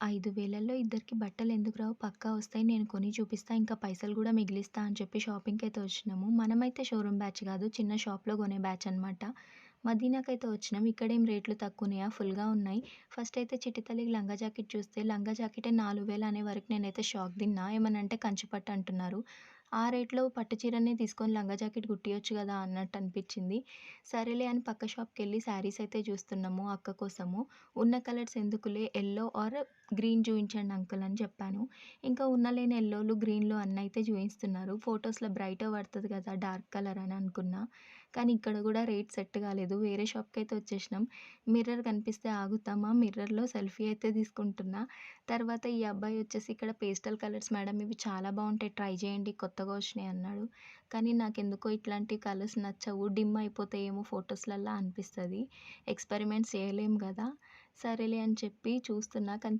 ఐదు వేలల్లో ఇద్దరికి బట్టలు ఎందుకు రావు? పక్కా వస్తాయి నేను కొని చూపిస్తా ఇంకా పైసలు కూడా మిగిలిస్తా అని చెప్పి షాపింగ్కి అయితే వచ్చినాము. మనమైతే షోరూమ్ బ్యాచ్ కాదు చిన్న షాప్లో కొనే బ్యాచ్ అనమాట మదీనాకైతే వచ్చినాం ఇక్కడేం రేట్లు తక్కువనాయా? ఫుల్గా ఉన్నాయి. ఫస్ట్ అయితే చిట్టితల్లికి లంగా జాకెట్ చూస్తే లంగా జాకెటే నాలుగు వేలు అనే వరకు నేనైతే షాక్ తిన్నా. ఏమనంటే కంచిపట్టు అంటున్నారు. ఆ రేట్లో పట్టు చీరనే తీసుకొని లంగా జాకెట్ కుట్టియొచ్చు కదా అన్నట్టు అనిపించింది. సరేలే అని పక్క షాప్కి వెళ్ళి శారీస్ అయితే చూస్తున్నాము అక్క కోసము. ఉన్న కలర్స్ ఎందుకులే? ఎల్లో ఆర్ గ్రీన్ చూపించండి అంకుల్ అని చెప్పాను. ఇంకా ఉన్న లేని ఎల్లోలు గ్రీన్లు అన్న అయితే చూపిస్తున్నారు ఫొటోస్లో బ్రైట్ పడుతుంది కదా డార్క్ కలర్ అని అనుకున్నా. కానీ ఇక్కడ కూడా రేట్ సెట్ కాలేదు. వేరే షాప్కి అయితే వచ్చేసినాం. మిర్రర్ కనిపిస్తే ఆగుతామా? మిర్రర్లో సెల్ఫీ అయితే తీసుకుంటున్నా. తర్వాత ఈ అబ్బాయి వచ్చేసి ఇక్కడ పేస్టల్ కలర్స్ మేడం ఇవి చాలా బాగుంటాయి. ట్రై చేయండి కొత్త కొత్తగా వచ్చినాయి అన్నాడు. కానీ నాకు ఎందుకో ఇట్లాంటి కలర్స్ నచ్చవు డిమ్ అయిపోతాయేమో ఫొటోస్లల్లో అనిపిస్తుంది. ఎక్స్పెరిమెంట్స్ చేయలేం కదా సరేలే అని చెప్పి చూస్తున్నా. కానీ